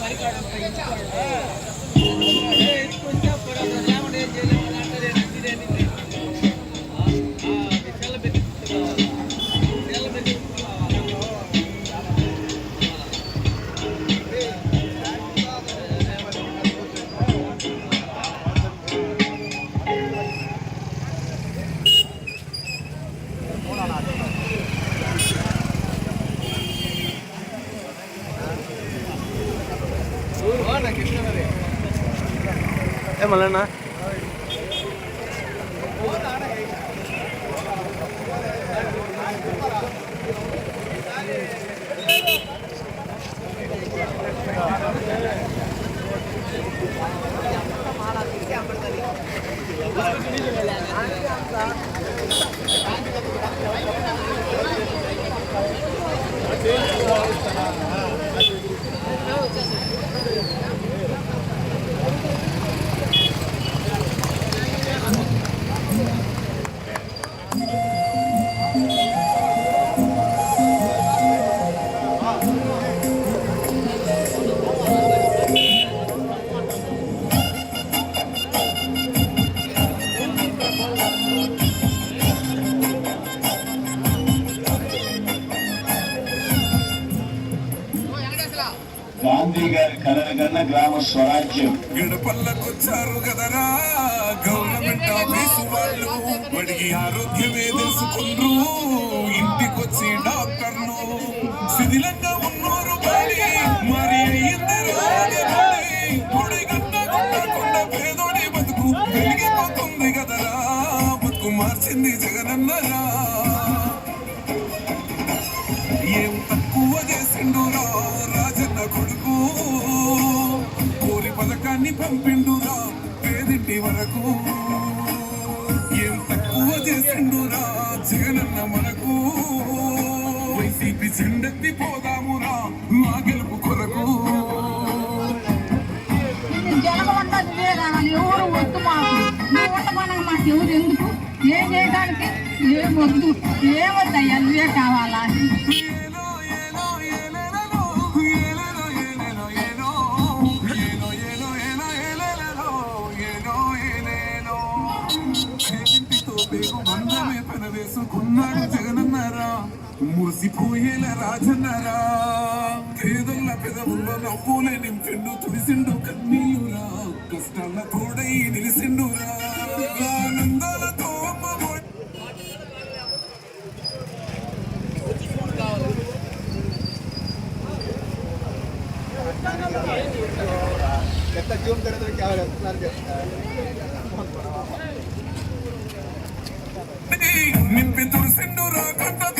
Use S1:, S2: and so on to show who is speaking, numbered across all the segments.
S1: పైకాడ ఇచ్చుకోండి ఇచ్చుకుంటే అప్పుడు ఏం చేయలేదు Emma
S2: గాంధీ గారి కలలుగన్న గ్రామ స్వరాజ్యం
S3: గడపల్లకొచ్చారు కదరా గవర్నమెంట్ ఆఫీసు వాళ్ళు వాడికి ఆరోగ్యమే తెలుసుకుండ్రు. ఇంటికొచ్చి డాక్టర్ను శిథిలంగా ఉన్నోరు బడి మరి అయ్యిందరు పొడి గంట కొట్టకుండా పేదోడి బతుకు వెలిగిపోతుంది కదరా. బతుకు మార్చింది జగనన్నరా. ఏం తక్కువ చేసిండురా రాజన్న కొడుకు? కోరి పథకాన్ని పంపిండురా పేదింటి వరకు. చేసిండురా జగనన్న మనకు. వైసీపీ చెండెత్తి పోదామురా మా గెలుపు కొరకు.
S4: వద్దు మాకు. ఎవరు ఎందుకు? ఏం చేయడానికి ఏం వద్దు. ఏమొద్దయ్యా నువ్వే కావాలా?
S3: వేసుకున్నాడు జగనన్నారా. మురిసిపోయేల రాజన్నారా. పేదల పెదవుల్లో నవ్వులే నింపిండు తుడిసిండు కన్నీయురా కష్టాల తోడై నిలిసిండురా. ఆనందాలతో అమ్మ ఒడి నింపి கண்டது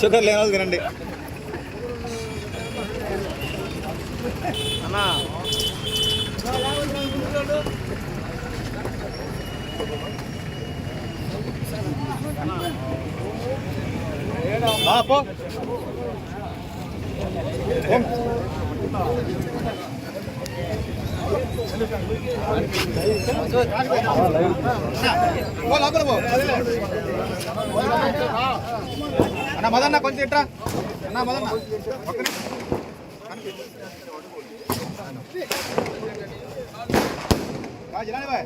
S3: షుగర్ లేని వాళ్ళు తినండి. అన్నా పో. అన్న మదన్న కొంచెం ఇట్రా అన్న మదన్న ఒక్క నిమిషం. ఆ, జిలాని బాయ్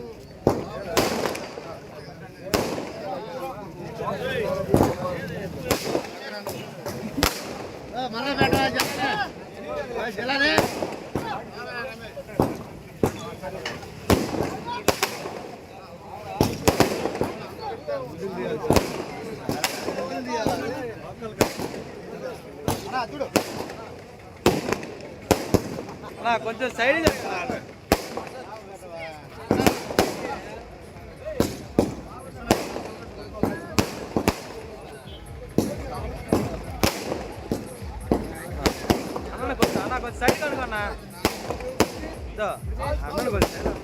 S3: అన్న
S5: కొంచెం సైడ్ అన్న కొంచెం అన్న కొంచెం సైడ్ కనుకోన్నా అన్న కొంచెం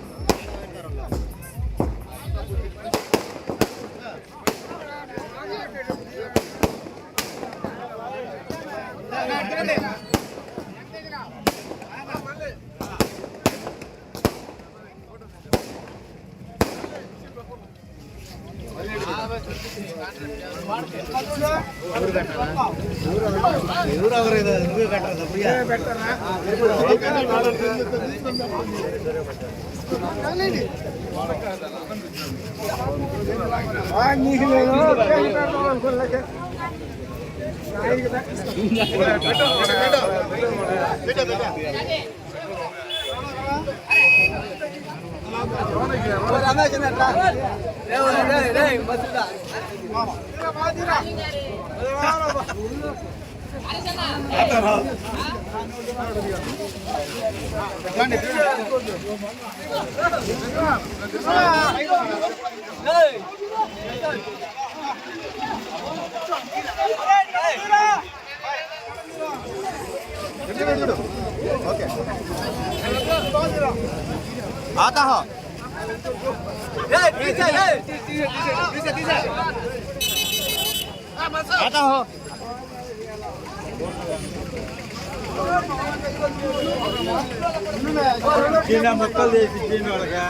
S5: ரமேஷ்
S3: ఓకే आता हो आता हो చిన్న మొక్కలు చేసి చిన్న వాళ్ళగా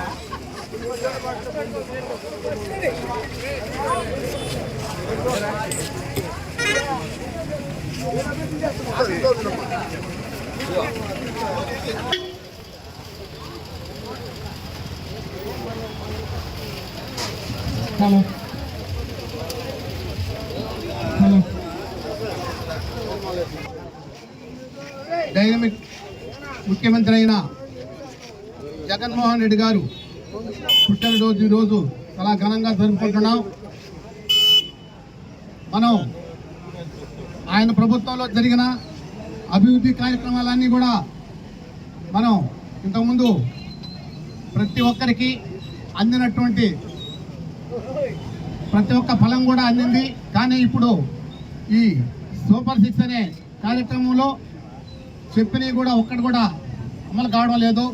S1: హలో
S3: ముఖ్యమంత్రి అయిన జగన్మోహన్ రెడ్డి గారు పుట్టినరోజు ఈరోజు చాలా ఘనంగా జరుపుకుంటున్నాం. మనం ఆయన ప్రభుత్వంలో జరిగిన అభివృద్ధి కార్యక్రమాలన్నీ కూడా మనం ఇంతకుముందు ప్రతి ఒక్కరికి అందినటువంటి ప్రతి ఒక్క ఫలం కూడా అందింది. కానీ ఇప్పుడు ఈ సూపర్ సిక్స్ అనే కార్యక్రమంలో చెప్పినవి కూడా ఒక్కటి కూడా అమలు కావడం లేదు.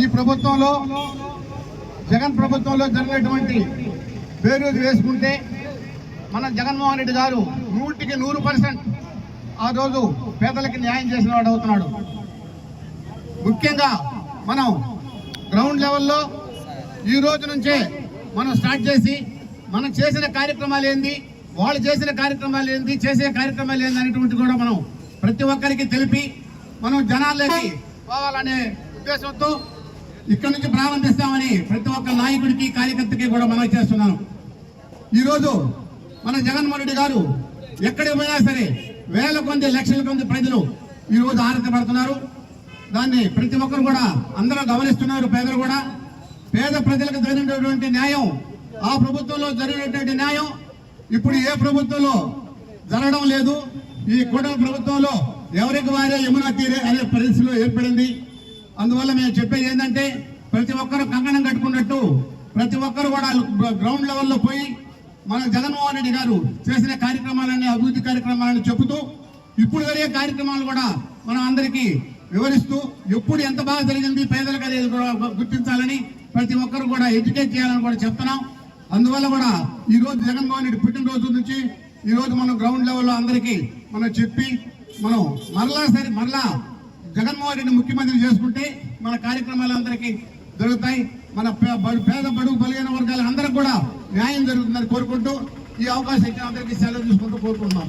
S1: ఈ ప్రభుత్వంలో జగన్ ప్రభుత్వంలో జరిగినటువంటి పేరు వేసుకుంటే మన జగన్మోహన్ రెడ్డి గారు నూటికి నూరు పర్సెంట్ ఆ రోజు పేదలకి న్యాయం చేసిన వాడు అవుతున్నాడు. ముఖ్యంగా మనం గ్రౌండ్ లెవెల్లో ఈ రోజు నుంచే మనం స్టార్ట్ చేసి మనం చేసిన కార్యక్రమాలు ఏంది వాళ్ళు చేసిన కార్యక్రమాలు ఏంది చేసే కార్యక్రమాలు ఏంది అనేటువంటి కూడా మనం ప్రతి ఒక్కరికి తెలిపి మనం జనాల్లోకి పోవాలనే ఉద్దేశంతో ఇక్కడి నుంచి ప్రారంభిస్తామని ప్రతి ఒక్క నాయకుడికి కార్యకర్తకి కూడా మనం చేస్తున్నాను. ఈరోజు మన జగన్మోహన్ రెడ్డి గారు ఎక్కడికి పోయినా సరే వేల కొంది లక్షల కొంది ప్రజలు ఈరోజు ఆరతి పడుతున్నారు. దాన్ని ప్రతి ఒక్కరు కూడా అందరూ గమనిస్తున్నారు పేదలు కూడా. పేద ప్రజలకు జరిగినటువంటి న్యాయం ఆ ప్రభుత్వంలో జరిగినటువంటి న్యాయం ఇప్పుడు ఏ ప్రభుత్వంలో జరగడం లేదు. ఈ కూటమి ప్రభుత్వంలో ఎవరికి వారే యమునా తీరే అనే పరిస్థితిలో ఏర్పడింది. అందువల్ల మేము చెప్పేది ఏంటంటే ప్రతి ఒక్కరు కంకణం కట్టుకున్నట్టు ప్రతి ఒక్కరు కూడా గ్రౌండ్ లెవెల్లో పోయి మన జగన్మోహన్ రెడ్డి గారు చేసిన కార్యక్రమాలని అభివృద్ధి కార్యక్రమాలని చెబుతూ ఇప్పుడు జరిగే కార్యక్రమాలు కూడా మనం అందరికీ వివరిస్తూ ఎప్పుడు ఎంత బాగా జరిగింది పేదలకు అనేది గుర్తించాలని ప్రతి ఒక్కరు కూడా ఎడ్యుకేట్ చేయాలని కూడా చెప్తున్నాం. అందువల్ల కూడా ఈరోజు జగన్మోహన్ రెడ్డి పుట్టినరోజు నుంచి ఈరోజు మనం గ్రౌండ్ లెవెల్లో అందరికీ మనం చెప్పి మనం మరలా సరే మరలా జగన్మోహన్ రెడ్డి ముఖ్యమంత్రి చేసుకుంటే మన కార్యక్రమాలు అందరికీ జరుగుతాయి మన పే- పేద బడుగు బలహీన వర్గాలు అందరికి కూడా న్యాయం జరుగుతుందని కోరుకుంటూ ఈ అవకాశం ఇచ్చిన అందరికీ సెలవు తీసుకుంటూ కోరుకుంటున్నాం.